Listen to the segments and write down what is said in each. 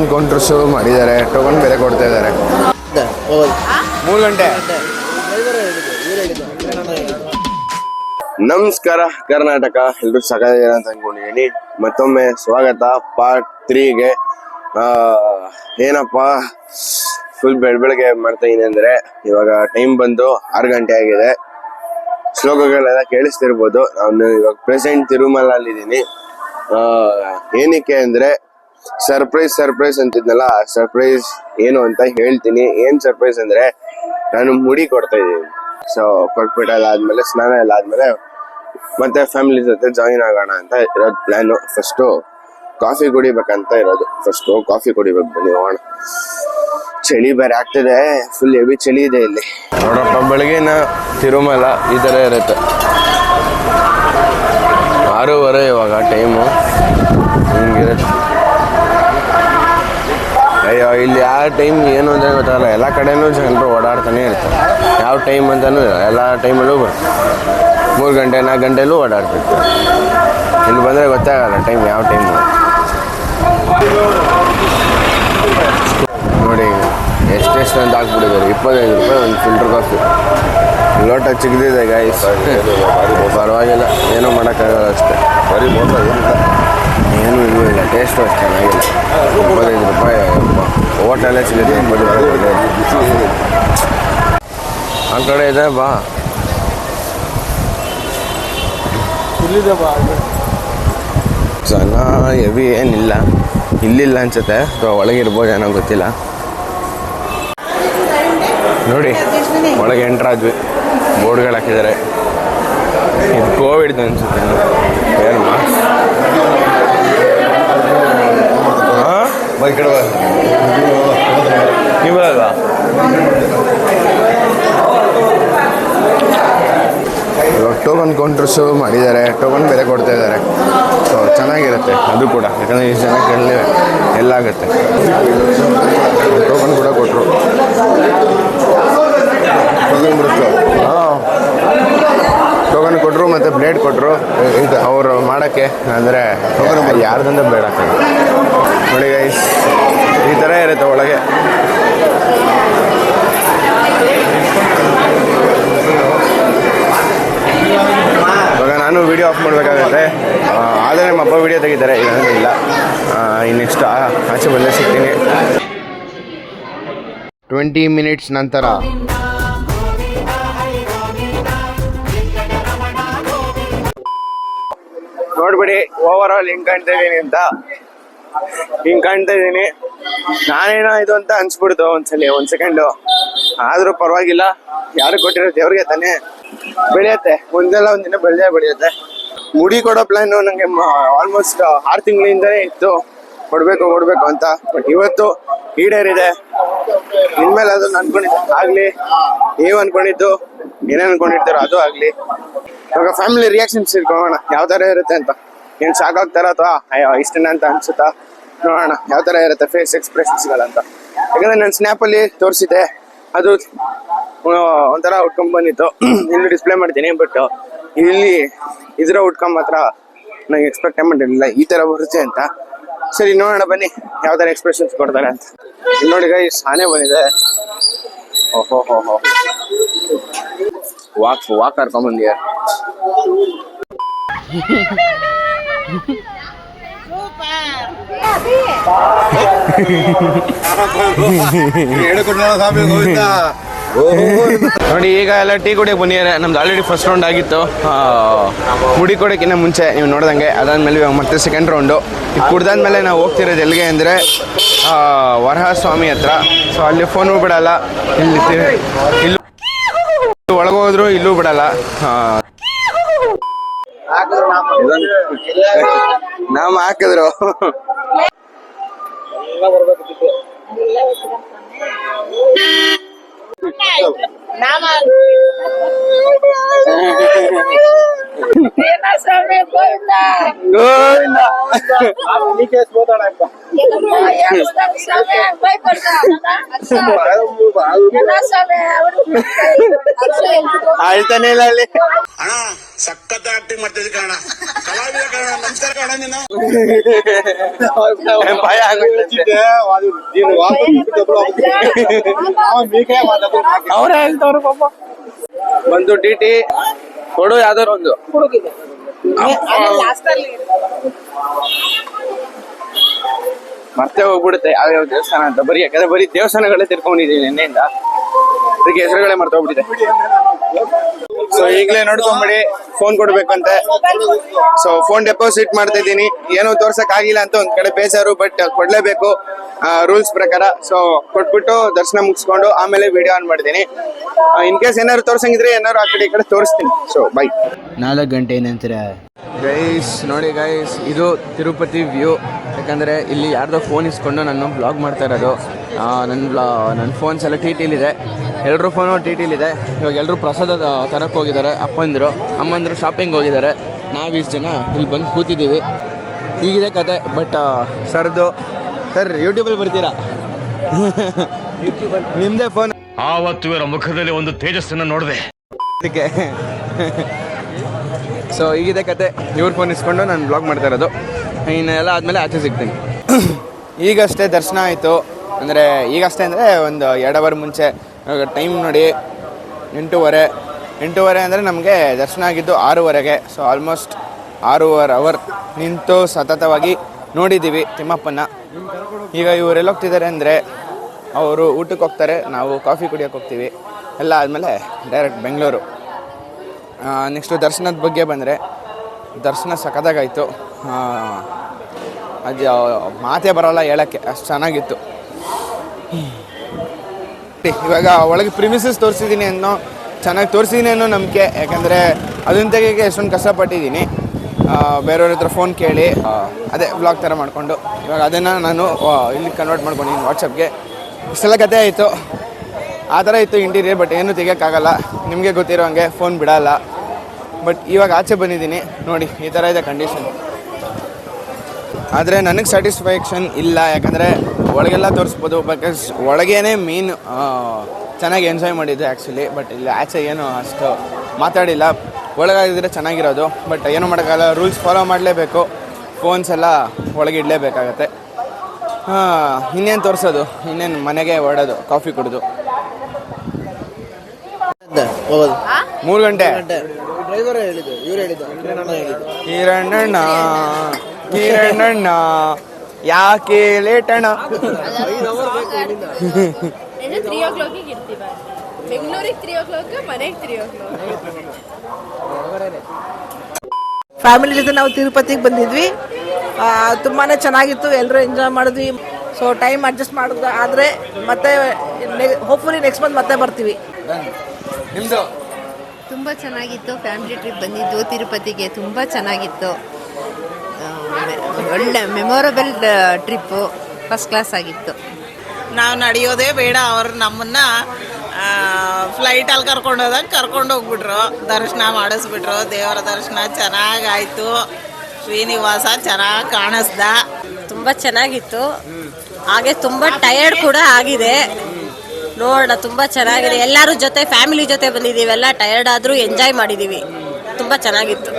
Token counter ಶುರು ಮಾಡಿದ್ದಾರೆ. Token ಬೆಲೆ ಕೊಡ್ತಾ ಇದ್ದಾರೆ. ಮೂರು ಗಂಟೆ. ನಮಸ್ಕಾರ, ಕರ್ನಾಟಕ. ಎಲ್ಲರೂ ಸಕಾಲ ಅಂತ ಅನ್ಕೊಂಡಿದ್ದೀನಿ ಮತ್ತೊಮ್ಮೆ ಸ್ವಾಗತ ಪಾರ್ಟ್ ತ್ರೀಗೆ ಏನಪ್ಪ? ಫುಲ್ ಬೆಳ್, ಬೆಳಗ್ಗೆ ಮಾಡ್ತಾ ಇದೀನಿ ಅಂದ್ರೆ, ಇವಾಗ ಟೈಮ್ ಬಂದು ಆರು ಗಂಟೆ ಆಗಿದೆ. ಶ್ಲೋಕಗಳೆಲ್ಲ ಕೇಳಿಸ್ತಿರ್ಬೋದು. ನಾನು ಇವಾಗ ಪ್ರೆಸೆಂಟ್ ತಿರುಮಲಲ್ಲಿದ್ದೀನಿ. ಏನಕ್ಕೆ ಅಂದ್ರೆ ಸರ್ಪ್ರೈಸ್ ಸರ್ಪ್ರೈಸ್ ಅಂತಿದ್ನಲ್ಲ, ಸರ್ಪ್ರೈಸ್ ಏನು ಅಂತ ಹೇಳ್ತೀನಿ. ಏನ್ ಸರ್ಪ್ರೈಸ್ ಅಂದ್ರೆ ನಾನು ಮುಡಿ ಕೊಡ್ತಾ ಇದ್ದೀನಿ. ಸೊ ಕೊಟ್ಬಿಟ್ಟಲ್ಲ ಆದ್ಮೇಲೆ, ಸ್ನಾನ ಎಲ್ಲ ಆದ್ಮೇಲೆ ಮತ್ತೆ ಫ್ಯಾಮಿಲಿ ಜೊತೆ ಜಾಯಿನ್ ಆಗೋಣ ಅಂತ ಇರೋದು ಪ್ಲಾನು ಫಸ್ಟು ಕಾಫಿ ಕುಡಿಬೇಕಂತ ಇರೋದು. ಫಸ್ಟು ಕಾಫಿ ಕುಡಿಬೇಕು, ಬನ್ನಿ ಹೋಗೋಣ. ಚಳಿ ಬೇರೆ ಆಗ್ತಿದೆ. ಫುಲ್ ಹೆವಿ ಚಳಿ ಇದೆ ಇಲ್ಲಿ. ನೋಡಪ್ಪ, ಬೆಳಗಿನ ತಿರುಮಲ ಈ ಥರ ಇರುತ್ತೆ. ಟೈಮ್ ಏನು ಅಂತ ಗೊತ್ತಾಗಲ್ಲ. ಎಲ್ಲ ಕಡೆನೂ ಜನರು ಓಡಾಡ್ತಾನೆ ಇರ್ತಾರೆ. ಯಾವ ಟೈಮ್ ಅಂತಲೂ ಎಲ್ಲ ಟೈಮಲ್ಲೂ ಬರ್ತಾರೆ ಮೂರು ಗಂಟೆ, ನಾಲ್ಕು ಗಂಟೆಲೂ ಓಡಾಡ್ತಿರ್ತಾರೆ ಇಲ್ಲಿ ಬಂದರೆ ಗೊತ್ತಾಗಲ್ಲ ಟೈಮ್ ಯಾವ ಟೈಮ್ ನೋಡಿ ಎಷ್ಟೆಷ್ಟು ಅಂತ ಹಾಕ್ಬಿಟ್ಟಿದ್ದಾರೆ. ಇಪ್ಪತ್ತೈದು ರೂಪಾಯಿ ಒಂದು ಫಿಲ್ಟರ್ ಕಾಫಿ ಲೋಟ ಚಿಕ್ಕದಿದೆ ಗಾಯ್ಸ್ ಪರವಾಗಿಲ್ಲ. ಏನೂ ಮಾಡೋಕ್ಕಾಗಲ್ಲ ಅಷ್ಟೇ. ಬರೀ ಏನೂ ಇನ್ನೂ ಇಲ್ಲ ಟೇಸ್ಟು ಅಷ್ಟು ಚೆನ್ನಾಗಿಲ್ಲ ಇಪ್ಪತ್ತೈದು ರೂಪಾಯಿ ಹೋಟೆಲೇ ಸಿಗುತ್ತೆ ಇಪ್ಪತ್ತು ರೂಪಾಯಿ ಆ ಕಡೆ ಇದೆ ಬಾ ಜನ ಹೆವಿ ಏನಿಲ್ಲ ಇಲ್ಲಿಲ್ಲ ಅನ್ಸುತ್ತೆ. ಅಥವಾ ಒಳಗಿರ್ಬೋದು ಏನೋ ಗೊತ್ತಿಲ್ಲ ನೋಡಿ ಒಳಗೆ ಎಂಟ್ರಾದ್ವಿ ಬೋರ್ಡ್ಗಳು ಹಾಕಿದ್ದಾರೆ ಇದು ಕೋವಿಡ್ ಅನ್ಸುತ್ತೆ ಏನು ಹಾಂ ಟೋಕನ್ ಕೌಂಟರ್ ಶುರು ಮಾಡಿದ್ದಾರೆ. ಟೋಕನ್ ಬೇರೆ ಕೊಡ್ತಾ ಇದ್ದಾರೆ. ಸೊ ಚೆನ್ನಾಗಿರುತ್ತೆ. ಅದು ಕೂಡ. ಯಾಕಂದರೆ ಇಷ್ಟು ಜನಕ್ಕೆ ಎಲ್ಲ ಆಗುತ್ತೆ. ಟೋಕನ್ ಕೂಡ ಕೊಟ್ಟರು ಟೋಕನ್ ಕೊಟ್ಟರು ಮತ್ತು ಬ್ಲೇಡ್ ಕೊಟ್ಟರು ಇದು ಅವರು ಮಾಡೋಕ್ಕೆ ಅಂದರೆ ಯಾರ್ದಂದ್ರೆ ಹಾಕೋದು ನೋಡಿ ಗೈಸ್ ಈ ಥರ ಇರುತ್ತೆ ಒಳಗೆ. ಇವಾಗ ನಾನು ವೀಡಿಯೋ ಆಫ್ ಮಾಡಬೇಕಾಗತ್ತೆ. ಆದರೆ ನಮ್ಮ ಅಪ್ಪ ವೀಡಿಯೋ ತೆಗಿತಾರೆ ಇಲ್ಲಾಂದ್ರೆ ಇಲ್ಲ. ಇನ್ನೆಕ್ಸ್ಟ್ ನೆಕ್ಸ್ಟ್ ಆಚೆ ಬಂದರೆ ಸಿಗ್ತೀನಿ. ಟ್ವೆಂಟಿ ಮಿನಿಟ್ಸ್ ನಂತರ. ನೋಡ್ಬಿಡಿ ಓವರ್ ಆಲ್ ಹಿಂಗ್ ಕಾಣ್ತಾ ಇದ್ದೀನಿ ಅಂತ. ಹಿಂಗ್ ಕಾಣ್ತಾ ಇದೀನಿ. ನಾನೇನೋ ಇದು ಅಂತ ಅನ್ಸ್ಬಿಡ್ತು ಒಂದ್ಸಲಿ, ಒಂದ್ ಸೆಕೆಂಡು ಆದ್ರೂ ಪರವಾಗಿಲ್ಲ. ಯಾರು ಕೊಟ್ಟಿರೋ ದೇವ್ರಿಗೆ ತಾನೇ ಬೆಳೆಯತ್ತೆ. ಒಂದಲ್ಲ ಒಂದಿನ ಬೆಳೆದೇ ಬೆಳೆಯುತ್ತೆ. ಮುಡಿ ಕೊಡೋ ಪ್ಲಾನ್ ನಂಗೆ ಆಲ್ಮೋಸ್ಟ್ ಆರು ತಿಂಗಳಿಂದನೇ ಇತ್ತು. ಕೊಡ್ಬೇಕು ಕೊಡ್ಬೇಕು ಅಂತ. ಬಟ್ ಇವತ್ತು ಈಡೇರಿದೆ. ಇನ್ಮೇಲೆ ಅದನ್ನ ಅನ್ಕೊಂಡಿದ್ದು. ಆಗ್ಲಿ, ನೀವು ಅನ್ಕೊಂಡಿದ್ದು, ಏನೇನ್ ಅನ್ಕೊಂಡಿರ್ತಾರೋ ಅದು ಆಗ್ಲಿ. ಇವಾಗ ಫ್ಯಾಮಿಲಿ ರಿಯಾಕ್ಷನ್ಸ್ ಇಟ್ಕೊಳ್ಳೋಣ ಯಾವ ಇರುತ್ತೆ ಅಂತ. ಏನ್ ಸಾಕಾಗ್ತಾರ ಅಥವಾ, ಅಯ್ಯೋ ಇಷ್ಟನ ಅಂತ ಅನ್ಸುತ್ತಾ? ನೋಡೋಣ, ಯಾವ ತರ ಇರುತ್ತೆ ಫೇಸ್ ಎಕ್ಸ್ಪ್ರೆಷನ್ಸ್ಗಳಂತ ಯಾಕಂದ್ರೆ ನಾನು ಸ್ನ್ಯಾಪಲ್ಲಿ ತೋರಿಸಿದ್ದೆ, ಅದು ಒಂಥರ ಉಟ್ಕೊಂಡ್ ಬಂದಿತ್ತು. ಇಲ್ಲಿ ಡಿಸ್ಪ್ಲೇ ಮಾಡ್ತೀನಿ ಬಟ್ ಇಲ್ಲಿ ಇದರ ಉಟ್ಕೊಂಡ್ ಮಾತ್ರ ನಂಗೆ ಎಕ್ಸ್ಪೆಕ್ಟ್ ಮಾಡಿರಲಿಲ್ಲ ಈ ತರ ಬರುತ್ತೆ ಅಂತ. ಸರಿ, ನೋಡೋಣ, ಬನ್ನಿ, ಯಾವ ತರ ಎಕ್ಸ್ಪ್ರೆಷನ್ಸ್ ಕೊಡ್ತಾರೆ ಅಂತ. ನೋಡಿ ಗೈಸ್ ಆನೆ ಬಂದಿದೆ. ಓಹೋ ಹೋ ಹೋ ವಾಕ್ ವಾಕ್ ಕರ್ಕೊಂಡ್ ಬಂದಿಯ? ನೋಡಿ, ಈಗ ಎಲ್ಲ ಟೀ ಕುಡಿಯಕ್ಕೆ ಬಂದಿದ್ದಾರೆ ನಮ್ದು ಆಲ್ರೆಡಿ ಫಸ್ಟ್ ರೌಂಡ್ ಆಗಿತ್ತು. ಮುಡಿ ಕೊಡೋಕ್ಕಿಂತ ಮುಂಚೆ ನೀವು ನೋಡ್ದಂಗೆ. ಅದಾದ್ಮೇಲೆ ಇವಾಗ ಮತ್ತೆ ಸೆಕೆಂಡ್ ರೌಂಡು ಈಗ ಕುಡ್ದಾದ್ಮೇಲೆ ನಾವು ಹೋಗ್ತಿರೋದು ಎಲ್ಲಿಗೆ ಅಂದರೆ ವರಹ ಸ್ವಾಮಿ ಹತ್ರ. ಸೊ ಅಲ್ಲಿ ಫೋನು ಬಿಡಲ್ಲ. ಇಲ್ಲಿ ಇಲ್ಲೂ ಒಳಗೋದ್ರು ಇಲ್ಲೂ ಬಿಡಲ್ಲ. ಆ, ನಾಮ ಹಾಕಿದ್ರು ಆಳ್ತಾನೆ ಇಲ್ಲ. ಅಲ್ಲಿ ಅಣ್ಣ ಸಖತ್ ಆಕ್ಟಿಂಗ್ ಮಾಡ್ತಿದ್ದೆ ಕಣ ಕಲಾವಿದ ಕಣ ನಮಸ್ಕಾರ ಕಣ ನೀನು. ಭಯ. ಅವ್ರೇ ಹೇಳ್ತವ್ರು ಪಾಪ. ಒಂದು ಟಿ ಕೊಡು ಯಾವ್ದಾರು ಒಂದು. ಮತ್ತೆ ಹೋಗ್ಬಿಡುತ್ತೆ ಯಾವ ದೇವಸ್ಥಾನ ಅಂತ. ಬರೀ ಯಾಕಂದ್ರೆ ಬರೀ ದೇವಸ್ಥಾನಗಳೇ ತಿರ್ಕೊಂಡಿದ್ದೀನಿ ನಿನ್ನೆಯಿಂದ. ಅದಕ್ಕೆ ಹೆಸರುಗಳೇ ಮರ್ತೋಗ್ಬಿಟ್ಟಿದೆ ಸೊ ಈಗಲೇ ನೋಡ್ಕೊಂಬಿಡಿ ಫೋನ್ ಕೊಡ್ಬೇಕಂತೆ. ಸೊ ಫೋನ್ ಡೆಪಾಸಿಟ್ ಮಾಡ್ತಾ ಇದ್ದೀನಿ ಏನೋ ತೋರ್ಸಕ್ ಆಗಿಲ್ಲ ಅಂತ ಒಂದ್ ಕಡೆ ಬೇಸರು ಬಟ್ ಕೊಡ್ಲೇಬೇಕು ರೂಲ್ಸ್ ಪ್ರಕಾರ. ಸೊ ಕೊಟ್ಬಿಟ್ಟು ದರ್ಶನ ಮುಗಿಸ್ಕೊಂಡು ಆಮೇಲೆ ವಿಡಿಯೋ ಆನ್ ಮಾಡ್ತೀನಿ. ಇನ್ ಕೇಸ್ ಏನಾದ್ರು ತೋರ್ಸಂಗಿದ್ರೆ ಏನಾದ್ರು ಆ ಕಡೆ ಈ ಕಡೆ ತೋರಿಸ್ತೀನಿ. ಸೊ ಬೈ ನಾಲ್ಕು ಗಂಟೆ ನಂತರ. ಗೈಸ್ ನೋಡಿ ಗೈಸ್ ಇದು ತಿರುಪತಿ ವ್ಯೂ ಯಾಕಂದರೆ ಇಲ್ಲಿ ಯಾರ್ದೋ ಫೋನ್ ಇಸ್ಕೊಂಡು ನಾನು ಬ್ಲಾಗ್ ಮಾಡ್ತಾ ಇರೋದು. ನನ್ನ ಬ್ಲಾ ನನ್ನ ಫೋನ್ಸ್ ಎಲ್ಲ ಟಿ ಟಿಲಿದೆ ಎಲ್ಲರೂ ಫೋನು ಟಿ ಟಿಲಿದೆ ಇವಾಗ ಎಲ್ಲರೂ ಪ್ರಸಾದ ತರಕ್ಕೆ ಹೋಗಿದ್ದಾರೆ. ಅಪ್ಪಂದಿರು ಅಮ್ಮಂದರು ಶಾಪಿಂಗ್ ಹೋಗಿದ್ದಾರೆ. ನಾವು ಇಷ್ಟು ಜನ ಇಲ್ಲಿ ಬಂದು ಕೂತಿದ್ದೀವಿ. ಈಗಿದೆ ಕತೆ ಬಟ್ ಸರ್ದು ಸರ್ ಯೂಟ್ಯೂಬಲ್ಲಿ ಬರ್ತೀರಾ? ನಿಮ್ಮದೇ ಫೋನ್ ಆವತ್ತು ಇವರ ಮುಖದಲ್ಲಿ ಒಂದು ತೇಜಸ್ಸನ್ನು ನೋಡಿದೆ. ಅದಕ್ಕೆ. ಸೊ ಈಗಿದೆ ಕತೆ. ಇವ್ರ ಫೋನ್ ಇಸ್ಕೊಂಡು ನಾನು ಬ್ಲಾಗ್ ಮಾಡ್ತಾ ಇರೋದು. ಇನ್ನೆಲ್ಲ ಆದಮೇಲೆ ಆಚೆ ಸಿಗ್ತೀನಿ. ಈಗಷ್ಟೇ ದರ್ಶನ ಆಯಿತು. ಅಂದರೆ ಈಗಷ್ಟೇ ಅಂದರೆ ಒಂದು ಎರಡು ಅವರ್ ಮುಂಚೆ ಟೈಮ್ ನೋಡಿ ಎಂಟೂವರೆ. ಎಂಟೂವರೆ ಅಂದರೆ ನಮಗೆ ದರ್ಶನ ಆಗಿದ್ದು ಆರೂವರೆಗೆ. ಸೊ ಆಲ್ಮೋಸ್ಟ್ ಆರೂವರೆ ಅವರ್ ನಿಂತು ಸತತವಾಗಿ ನೋಡಿದ್ದೀವಿ ತಿಮ್ಮಪ್ಪನ ಈಗ ಇವರೆಲ್ಲ ಹೋಗ್ತಿದ್ದಾರೆ ಅಂದರೆ ಅವರು ಊಟಕ್ಕೆ ಹೋಗ್ತಾರೆ, ನಾವು ಕಾಫಿ ಕುಡಿಯೋಕೆ ಹೋಗ್ತೀವಿ. ಎಲ್ಲ ಆದಮೇಲೆ ಡೈರೆಕ್ಟ್ ಬೆಂಗಳೂರು. ನೆಕ್ಸ್ಟು ದರ್ಶನದ ಬಗ್ಗೆ ಬಂದರೆ ದರ್ಶನ ಸಖತ್ತಾಗಾಯಿತು. ಅದು ಮಾತೇ ಬರೋಲ್ಲ ಹೇಳೋಕ್ಕೆ. ಅಷ್ಟು ಚೆನ್ನಾಗಿತ್ತು. ಇವಾಗ ಒಳಗೆ ಪ್ರಿಮಿಸಸ್ ತೋರಿಸಿದ್ದೀನಿ ಅನ್ನೋ ಚೆನ್ನಾಗಿ ತೋರಿಸಿದ್ದೀನಿ ಅನ್ನೋ ನಂಬಿಕೆ. ಯಾಕಂದರೆ ಅದನ್ನ ತೆಗಿಯೋಕ್ಕೆ ಎಷ್ಟೊಂದು ಕಷ್ಟಪಟ್ಟಿದ್ದೀನಿ. ಬೇರೆಯವ್ರ ಹತ್ರ ಫೋನ್ ಕೇಳಿ ಅದೇ ಬ್ಲಾಗ್ ಥರ ಮಾಡಿಕೊಂಡು. ಇವಾಗ ಅದನ್ನು ನಾನು ಇಲ್ಲಿ ಕನ್ವರ್ಟ್ ಮಾಡ್ಕೊಂಡಿದ್ದೀನಿ ವಾಟ್ಸಪ್ಗೆ ಇಷ್ಟೆಲ್ಲ ಕತೆ ಆಯಿತು. ಆ ಥರ ಇತ್ತು ಇಂಟೀರಿಯರ್ ಬಟ್ ಏನೂ ತೆಗಿಯೋಕ್ಕಾಗಲ್ಲ. ನಿಮಗೆ ಗೊತ್ತಿರೋ ಹಂಗೆ ಫೋನ್ ಬಿಡಲ್ಲ. ಬಟ್ ಇವಾಗ ಆಚೆ ಬಂದಿದ್ದೀನಿ. ನೋಡಿ, ಈ ಥರ ಇದೆ ಕಂಡೀಷನ್ ಆದರೆ ನನಗೆ ಸ್ಯಾಟಿಸ್ಫ್ಯಾಕ್ಷನ್ ಇಲ್ಲ. ಯಾಕಂದರೆ ಒಳಗೆಲ್ಲ ತೋರಿಸ್ಬೋದು ಬಿಕಾಸ್ ಒಳಗೇನೆ ಮೀನ್ ಚೆನ್ನಾಗಿ ಎಂಜಾಯ್ ಮಾಡಿದ್ದೆ ಆ್ಯಕ್ಚುಲಿ ಬಟ್ ಇಲ್ಲಿ ಆಚೆ ಏನು ಅಷ್ಟು ಮಾತಾಡಿಲ್ಲ. ಒಳಗಾಗಿದ್ರೆ ಚೆನ್ನಾಗಿರೋದು ಬಟ್ ಏನು ಮಾಡೋಕ್ಕಾಗಲ್ಲ ರೂಲ್ಸ್ ಫಾಲೋ ಮಾಡಲೇಬೇಕು. ಫೋನ್ಸ್ ಎಲ್ಲ ಒಳಗೆ ಹಾಂ ಇನ್ನೇನು ತೋರಿಸೋದು? ಇನ್ನೇನು ಮನೆಗೆ ಹೊರಡೋದು ಕಾಫಿ ಕುಡಿದು? ಹೋಗೋದು ಮೂರು ಗಂಟೆ. ಡ್ರೈವರ್ ಹೇಳಿದ್ದು ಇವ್ರು ಹೇಳಿದ್ದು ಕಿರಣಣ್ಣ ಕಿರಣಣ್ಣ ಯಾಕೆ ಲೇಟಣ್ಣ ತ್ರೀ ಓ ಕ್ಲಾಕಿಗೆ ಇರ್ತೀವಿ ಬೆಂಗಳೂರಿಗೆ ತ್ರೀ ಓ ಕ್ಲಾಕ್ ಮನೆಗೆ ತ್ರೀ ಓ ಕ್ಲಾಕ್ ಫ್ಯಾಮಿಲಿ ಜೊತೆ ನಾವು ತಿರುಪತಿಗೆ ಬಂದಿದ್ವಿ. ತುಂಬಾ ತುಂಬಾನೇ ಚೆನ್ನಾಗಿತ್ತು. ಎಲ್ಲರೂ ಎಂಜಾಯ್ ಮಾಡಿದ್ವಿ. ಸೊ ಟೈಮ್ ಅಡ್ಜಸ್ಟ್ ಮಾಡೋದು ಆದರೆ ಮತ್ತೆ ಹೋಪ್ಫುಲಿ ನೆಕ್ಸ್ಟ್ ಮಂತ್ ಮತ್ತೆ ಬರ್ತೀವಿ. ತುಂಬಾ ತುಂಬ ಚೆನ್ನಾಗಿತ್ತು. ಫ್ಯಾಮಿಲಿ ಟ್ರಿಪ್ ಬಂದಿದ್ದು ತಿರುಪತಿಗೆ. ತುಂಬ ಚೆನ್ನಾಗಿತ್ತು. ಒಳ್ಳೆ ಮೆಮೊರಬಲ್ ಟ್ರಿಪ್ಪು ಫಸ್ಟ್ ಕ್ಲಾಸ್ ಆಗಿತ್ತು. ನಾವು ನಡೆಯೋದೇ ಬೇಡ ಅವರು ನಮ್ಮನ್ನ ಫ್ಲೈಟಲ್ಲಿ ಕರ್ಕೊಂಡು ಹೋದಾಗ ಕರ್ಕೊಂಡು ಹೋಗ್ಬಿಟ್ರು. ದರ್ಶನ ಮಾಡಿಸ್ಬಿಟ್ರು. ದೇವರ ದರ್ಶನ ಚೆನ್ನಾಗಾಯಿತು. ಶ್ರೀನಿವಾಸ ಚೆನ್ನಾಗಿ ಕಾಣಿಸ್ದ. ತುಂಬ ಚೆನ್ನಾಗಿತ್ತು. ಹಾಗೆ ತುಂಬ ಟಯರ್ಡ್ ಕೂಡ ಆಗಿದೆ. ನೋಡೋಣ ತುಂಬ ಚೆನ್ನಾಗಿದೆ. ಎಲ್ಲರೂ ಜೊತೆ ಫ್ಯಾಮಿಲಿ ಜೊತೆ ಬಂದಿದ್ದೀವಿ ಎಲ್ಲ ಟಯರ್ಡ್ ಆದರೂ ಎಂಜಾಯ್ ಮಾಡಿದ್ದೀವಿ. ತುಂಬ ಚೆನ್ನಾಗಿತ್ತು.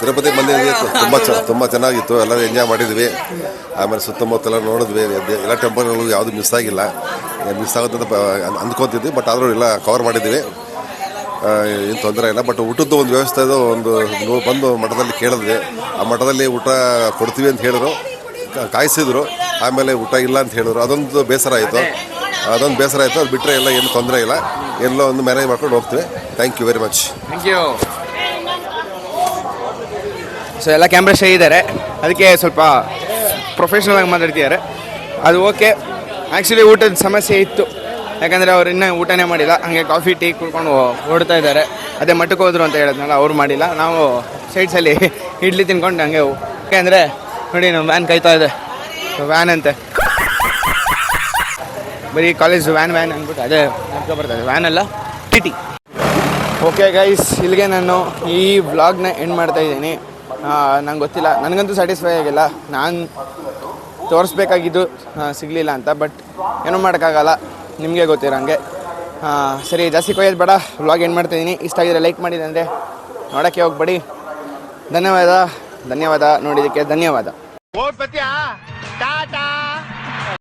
ತಿರುಪತಿ ಬಂದಿದ್ವಿ ತುಂಬ ಚ ತುಂಬ ಚೆನ್ನಾಗಿತ್ತು. ಎಲ್ಲರೂ ಎಂಜಾಯ್ ಮಾಡಿದ್ವಿ. ಆಮೇಲೆ ಸುತ್ತಮುತ್ತ ಎಲ್ಲ ನೋಡಿದ್ವಿ ಎಲ್ಲ ಟೆಂಪಲ್ಗಳು ಯಾವುದು ಮಿಸ್ ಆಗಿಲ್ಲ. ಮಿಸ್ ಆಗುತ್ತೆ ಅಂದ್ಕೊತಿದ್ವಿ. ಬಟ್ ಆದರೂ ಎಲ್ಲ ಕವರ್ ಮಾಡಿದ್ವಿ. ಏನು ತೊಂದರೆ ಇಲ್ಲ. ಬಟ್ ಊಟದ್ದು ಒಂದು ವ್ಯವಸ್ಥೆ ಇದು ಒಂದು ನೋವು ಬಂದು ಮಠದಲ್ಲಿ ಕೇಳಿದ್ವಿ. ಆ ಮಠದಲ್ಲಿ ಊಟ ಕೊಡ್ತೀವಿ ಅಂತ ಹೇಳಿದ್ರು. ಕಾಯಿಸಿದ್ರು. ಆಮೇಲೆ ಊಟ ಇಲ್ಲ ಅಂತ ಹೇಳಿದ್ರು. ಅದೊಂದು ಬೇಸರ ಆಯಿತು. ಅದೊಂದು ಬೇಸರ ಆಯಿತು. ಅದು ಬಿಟ್ಟರೆ ಎಲ್ಲ ಏನು ತೊಂದರೆ ಇಲ್ಲ. ಎಲ್ಲೋ ಒಂದು ಮ್ಯಾನೇಜ್ ಮಾಡ್ಕೊಂಡು ಹೋಗ್ತೀವಿ. Thank you very much thank you so ಎಲ್ಲ ಕ್ಯಾಮ್ರಾ ಶೈ ಇದ್ದಾರೆ. ಅದಕ್ಕೆ ಸ್ವಲ್ಪ ಪ್ರೊಫೆಷ್ನಲ್ ಆಗಿ ಮಾತಾಡ್ತಿದ್ದಾರೆ. ಅದು ಓಕೆ ಆ್ಯಕ್ಚುಲಿ ಊಟದ ಸಮಸ್ಯೆ ಇತ್ತು. ಯಾಕಂದರೆ ಅವ್ರು ಇನ್ನೂ ಊಟನೇ ಮಾಡಿಲ್ಲ. ಹಾಗೆ ಕಾಫಿ ಟೀ ಕುಡ್ಕೊಂಡು ಓಡ್ತಾ ಇದ್ದಾರೆ. ಅದೇ ಮಠಕ್ಕೆ ಹೋದ್ರು ಅಂತ ಹೇಳಿದ್ನಲ್ಲ, ಅವ್ರು ಮಾಡಿಲ್ಲ. ನಾವು ಸೈಡ್ಸಲ್ಲಿ ಇಡ್ಲಿ ತಿನ್ಕೊಂಡು ಹಂಗೆ ಯಾಕೆಂದರೆ ನೋಡಿ, ನಮ್ಮ ವ್ಯಾನ್ ಕಾಯ್ತಾ ಇದೆ. ವ್ಯಾನ್ ಅಂತೆ. ಬರೀ ಕಾಲೇಜ್ ವ್ಯಾನ್ ವ್ಯಾನ್ ಅಂದ್ಬಿಟ್ಟು ಅದೇ ಬರ್ತದೆ ವ್ಯಾನ್ ಅಲ್ಲ? ಟಿ ಟಿ ಓಕೆ ಗೈಸ್ ಇಲ್ಲಿಗೆ ನಾನು ಈ ವ್ಲಾಗ್ನ ಎಂಡ್ ಮಾಡ್ತಾ ಇದ್ದೀನಿ. ನಂಗೆ ಗೊತ್ತಿಲ್ಲ. ನನಗಂತೂ ಸ್ಯಾಟಿಸ್ಫೈ ಆಗಿಲ್ಲ. ನಾನು ತೋರಿಸ್ಬೇಕಾಗಿದ್ದು ಸಿಗಲಿಲ್ಲ ಅಂತ ಬಟ್ ಏನೂ ಮಾಡೋಕ್ಕಾಗಲ್ಲ. ನಿಮಗೆ ಗೊತ್ತಿರೋಂಗೆ ಸರಿ, ಜಾಸ್ತಿ ಕೊಯ್ಯೋದು ಬೇಡ. ವ್ಲಾಗ್ ಎಂಡ್ ಮಾಡ್ತಾಯಿದ್ದೀನಿ ಇಷ್ಟ ಆಗಿದ್ರೆ ಲೈಕ್ ಮಾಡಿದೆ ಅಂದರೆ ನೋಡೋಕ್ಕೆ ಹೋಗ್ಬೇಡಿ. ಧನ್ಯವಾದ. ಧನ್ಯವಾದ. ನೋಡಿದ್ದಕ್ಕೆ ಧನ್ಯವಾದ. ಟಾಟಾ.